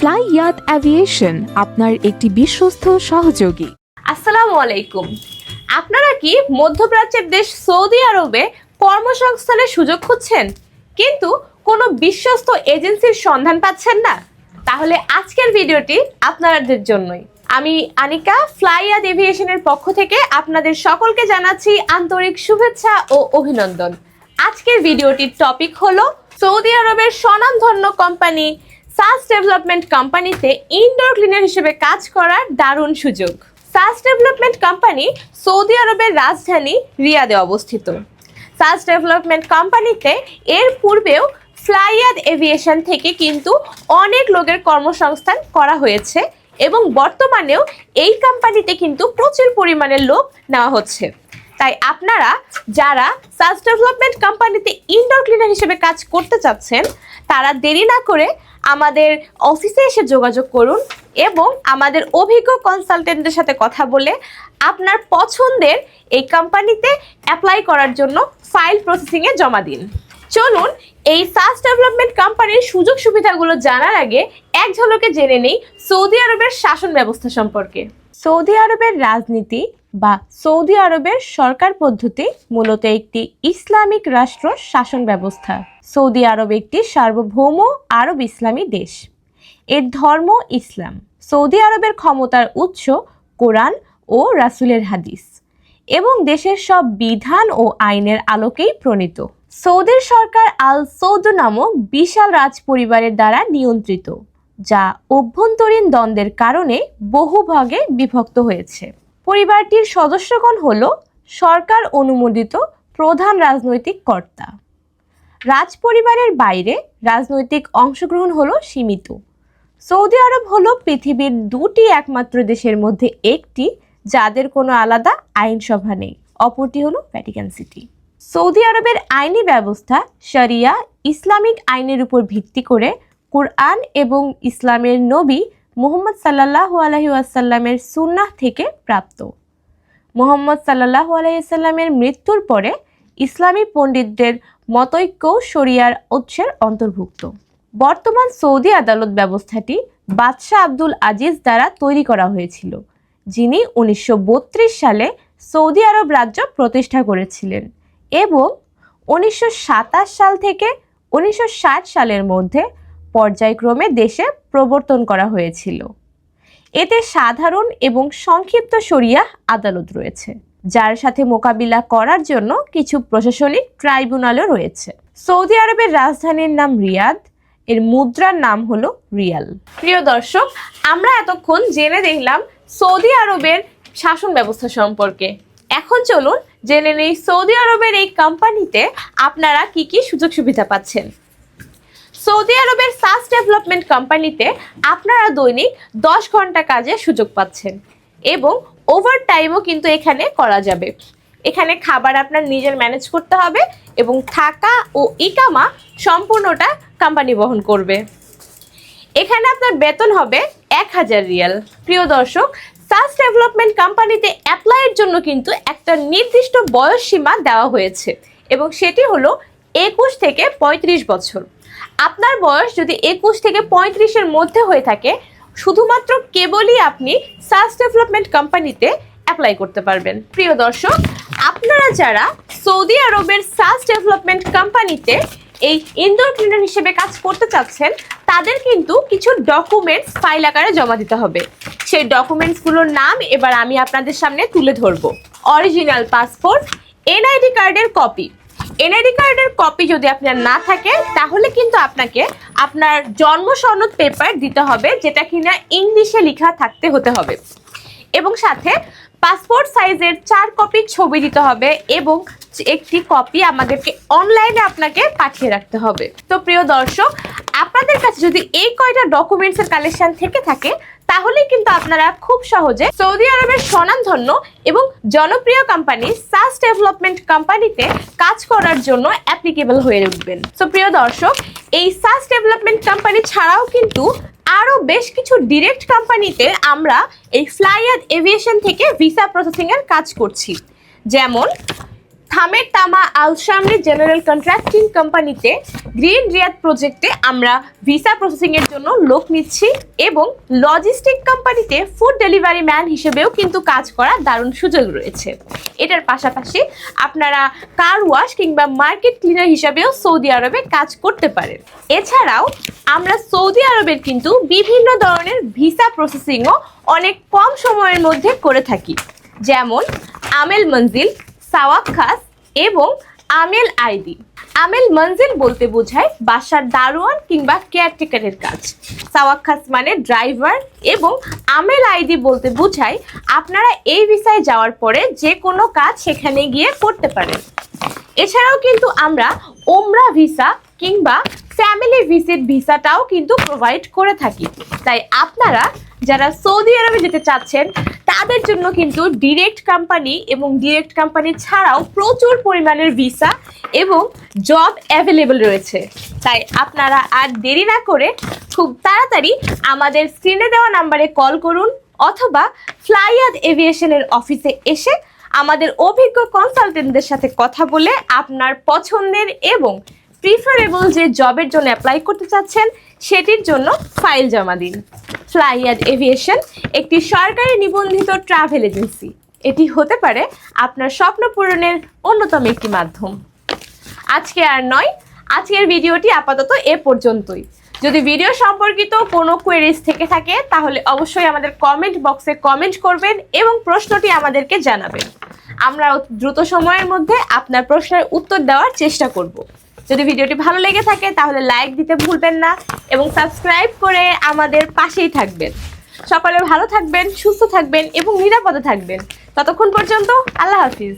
Fly ইয়াত aviation আপনার একটি বিশ্বস্ত সহযোগী। আসসালামু আলাইকুম। আপনারা কি মধ্যপ্রাচ্যের দেশ সৌদি আরবে কর্মসংস্থানের সুযোগ খুঁজছেন? কিন্তু কোনো বিশ্বস্ত এজেন্সির সন্ধান পাচ্ছেন না? তাহলে আজকের ভিডিওটি আপনাদের জন্যই। আমি আনিকা ফ্লাইয়াদ এভিয়েশনের পক্ষ থেকে আপনাদের সকলকে জানাচ্ছি আন্তরিক শুভেচ্ছা ও অভিনন্দন। আজকের ভিডিওটির টপিক হলো সৌদি আরবের স্বনামধন্য কোম্পানি সাস ডেভেলপমেন্ট কোম্পানিতে ইনডোর ক্লিনার হিসেবে কাজ করার দারুণ সুযোগ। সাস ডেভেলপমেন্ট কোম্পানি সৌদি আরবের রাজধানী রিয়াদে অবস্থিত। সাস ডেভেলপমেন্ট কোম্পানিতে এর পূর্বেও ফ্লাইয়াদ এভিয়েশন থেকে কিন্তু অনেক লোকের কর্মসংস্থান করা হয়েছে এবং বর্তমানেও এই কোম্পানিতে কিন্তু প্রচুর পরিমাণে লোক নেওয়া হচ্ছে। তাই আপনারা যারা সাস ডেভেলপমেন্ট কোম্পানিতে ইনডোর ক্লিনার হিসেবে কাজ করতে চাচ্ছেন, তারা দেরি না করে আমাদের অফিসে এসে যোগাযোগ করুন এবং আমাদের অভিজ্ঞ কনসালটেন্টদের সাথে কথা বলে আপনার পছন্দের এই কোম্পানিতে অ্যাপ্লাই করার জন্য ফাইল প্রসেসিংয়ে জমা দিন। চলুন, এই সাস ডেভেলপমেন্ট কোম্পানির সুযোগ সুবিধাগুলো জানার আগে এক ঝলকে জেনে নেই সৌদি আরবের শাসন ব্যবস্থা সম্পর্কে। সৌদি আরবের রাজনীতি বা সৌদি আরবের সরকার পদ্ধতি মূলত একটি ইসলামিক রাষ্ট্র শাসন ব্যবস্থা। সৌদি আরব একটি সার্বভৌম আরব ইসলামী দেশ। এর ধর্ম ইসলাম। সৌদি আরবের ক্ষমতার উৎস কোরআন ও রাসূলের হাদিস এবং দেশের সব বিধান ও আইনের আলোকেই প্রণীত। সৌদির সরকার আল সৌদ নামক বিশাল রাজ পরিবারের দ্বারা নিয়ন্ত্রিত, যা অভ্যন্তরীণ দ্বন্দ্বের কারণে বহু ভাগে বিভক্ত হয়েছে। পরিবারটির সদস্যগণ হল সরকার অনুমোদিত প্রধান রাজনৈতিক কর্তা। রাজ পরিবারের বাইরে রাজনৈতিক অংশগ্রহণ হলো সীমিত। সৌদি আরব হলো পৃথিবীর দুটি একমাত্র দেশের মধ্যে একটি, যাদের কোনো আলাদা আইনসভা নেই। অপরটি হলো ভ্যাটিকান সিটি। সৌদি আরবের আইনি ব্যবস্থা শরিয়া ইসলামিক আইনের উপর ভিত্তি করে কুরআন এবং ইসলামের নবী মুহাম্মদ সাল্লাহ আলহি আসাল্লামের সুন্নাহ থেকে প্রাপ্ত। মোহাম্মদ সাল্লাহ আলাইসাল্লামের মৃত্যুর পরে ইসলামী পণ্ডিতদের মতৈক্য শরিয়ার উৎসের অন্তর্ভুক্ত। বর্তমান সৌদি আদালত ব্যবস্থাটি বাদশাহ আব্দুল আজিজ দ্বারা তৈরি করা হয়েছিল, যিনি উনিশশো বত্রিশ সালে সৌদি আরব রাজ্য প্রতিষ্ঠা করেছিলেন এবং উনিশশো সাতাশ সাল থেকে উনিশশো ষাট সালের মধ্যে পর্যায়ক্রমে দেশে প্রবর্তন করা হয়েছিল। এতে সাধারণ এবং সংক্ষিপ্ত শরিয়া আদালত রয়েছে, যার সাথে মোকাবিলা করার জন্য কিছু প্রশাসনিক ট্রাইব্যুনালও রয়েছে। সৌদি আরবের রাজধানীর নাম রিয়াদ, এর মুদ্রার নাম হলো রিয়াল। প্রিয় দর্শক, আমরা এতক্ষণ জেনে দেখলাম সৌদি আরবের শাসন ব্যবস্থা সম্পর্কে। এখন চলুন জেনে নেই সৌদি আরবের এই কোম্পানিতে আপনারা কি কি সুযোগ সুবিধা পাচ্ছেন। সৌদি আরবের সাস ডেভেলপমেন্ট কোম্পানিতে আপনারা দৈনিক দশ ঘণ্টা কাজের সুযোগ পাচ্ছেন এবং ওভার টাইমও কিন্তু এখানে করা যাবে। এখানে খাবার আপনার নিজের ম্যানেজ করতে হবে এবং থাকা ও ইকামা সম্পূর্ণটা কোম্পানি বহন করবে। এখানে আপনার বেতন হবে এক হাজার রিয়াল। প্রিয় দর্শক সাস ডেভেলপমেন্ট কোম্পানিতে অ্যাপ্লাইয়ের জন্য কিন্তু একটা নির্দিষ্ট বয়স সীমা দেওয়া হয়েছে এবং সেটি হলো একুশ থেকে পঁয়ত্রিশ বছর। আপনার বয়স যদি একুশ থেকে পঁয়ত্রিশের মধ্যে হয়ে থাকে, শুধুমাত্র কেবলই আপনি সাস ডেভেলপমেন্ট কোম্পানিতে অ্যাপ্লাই করতে পারবেন। প্রিয় দর্শক, আপনারা যারা সৌদি আরবের সাস ডেভেলপমেন্ট কোম্পানিতে এই ইনডোর ক্লিনার হিসেবে কাজ করতে চাচ্ছেন, তাদের কিন্তু কিছু ডকুমেন্টস ফাইল আকারে জমা দিতে হবে। সেই ডকুমেন্টসগুলোর নাম এবার আমি আপনাদের সামনে তুলে ধরবো। অরিজিনাল পাসপোর্ট এনআইডি কার্ডের কপি এনআইডি কার্ডের কপি যদি আপনার না থাকে, তাহলে কিন্তু আপনাকে আপনার জন্ম সনদ পেপার দিতে হবে, যেটা কিনা ইংলিশে লেখা থাকতে হতে হবে। এবং সাথে পাসপোর্ট সাইজের চার কপি ছবি দিতে হবে এবং একটি কপি আমাদেরকে অনলাইনে আপনাকে পাঠিয়ে রাখতে হবে। তো প্রিয় দর্শক, আপনাদের কাছে যদি এই কয়টা ডকুমেন্টসের কালেকশন থেকে থাকে তাহলে কিন্তু আপনারা খুব সহজে সৌদি আরবের স্বনামধন্য এবং জনপ্রিয় কোম্পানি সাস ডেভেলপমেন্ট কোম্পানিতে কাজ করার জন্য অ্যাপ্লিকেবল হয়ে উঠবেন। তো প্রিয় দর্শক, এই সাস ডেভেলপমেন্ট কোম্পানি ছাড়াও কিন্তু আরও বেশ কিছু ডিরেক্ট কোম্পানিতে আমরা এই ফ্লাইয়াদ এভিয়েশন থেকে ভিসা প্রসেসিংয়ের কাজ করছি। যেমন থামের তামা আল শামরি জেনারেল কন্ট্রাক্টিং কোম্পানিতে গ্রিন রিয়াদ প্রজেক্টে আমরা ভিসা প্রসেসিং এর জন্য লোক নিচ্ছি এবং লজিস্টিক কোম্পানিতে ফুড ডেলিভারি ম্যান হিসেবেও কিন্তু কাজ করার দারুণ সুযোগ রয়েছে। এটার পাশাপাশি আপনারা কার ওয়াশ কিংবা মার্কেট ক্লিনার হিসাবেও সৌদি আরবে কাজ করতে পারেন। এছাড়াও আমরা সৌদি আরবের কিন্তু বিভিন্ন ধরনের ভিসা প্রসেসিংও অনেক কম সময়ের মধ্যে করে থাকি। যেমন আমেল মঞ্জিল সাওয়াক খাস এবং আমেল আইডি। আমেল মঞ্জিল বলতে বোঝায় বাসার দারোয়ান কিংবা কেয়ারটেকারের কাজ। সাওয়াক খাস মানে ড্রাইভার এবং আমেল আইডি বলতে বোঝায় আপনারা এই ভিসায় যাওয়ার পরে যে কোনো কাজ সেখানে গিয়ে করতে পারেন। এছাড়াও কিন্তু আমরা ওমরা ভিসা কিংবা ফ্যামিলি ভিজিট ভিসাটাও কিন্তু প্রোভাইড করে থাকি। তাই আপনারা যারা সৌদি আরবে যেতে চাচ্ছেন তাদের জন্য কিন্তু ডিরেক্ট কোম্পানি এবং ডিরেক্ট কোম্পানি ছাড়াও প্রচুর পরিমাণের ভিসা এবং জব অ্যাভেলেবল রয়েছে। তাই আপনারা আর দেরি না করে খুব তাড়াতাড়ি আমাদের স্ক্রিনে দেওয়া নাম্বারে কল করুন অথবা ফ্লাইয়াদ এভিয়েশনের অফিসে এসে আমাদের অভিজ্ঞ কনসালটেন্টদের সাথে কথা বলে আপনার পছন্দের এবং প্রিফারেবল যে জবের জন্য অ্যাপ্লাই করতে চাচ্ছেন, সেটির জন্য ফাইল জমা দিন। ফ্লাইয়াদ এভিয়েশন একটি সরকারি নিবন্ধিত ট্রাভেল এজেন্সি এটি হতে পারে আপনার স্বপ্ন পূরণের অন্যতম একটি মাধ্যম। আজকে আর নয়, আজকের ভিডিওটি আপাতত এ পর্যন্তই। যদি ভিডিও সম্পর্কিত কোনো কোয়েরিজ থেকে থাকে, তাহলে অবশ্যই আমাদের কমেন্ট বক্সে কমেন্ট করবেন এবং প্রশ্নটি আমাদেরকে জানাবেন। আমরা দ্রুত সময়ের মধ্যে আপনার প্রশ্নের উত্তর দেওয়ার চেষ্টা করব। যদি ভিডিওটি ভালো লেগে থাকে, তাহলে লাইক দিতে ভুলবেন না এবং সাবস্ক্রাইব করে আমাদের পাশেই থাকবেন। সকলে ভালো থাকবেন, সুস্থ থাকবেন এবং নিরাপদে থাকবেন। ততক্ষণ পর্যন্ত আল্লাহ হাফিজ।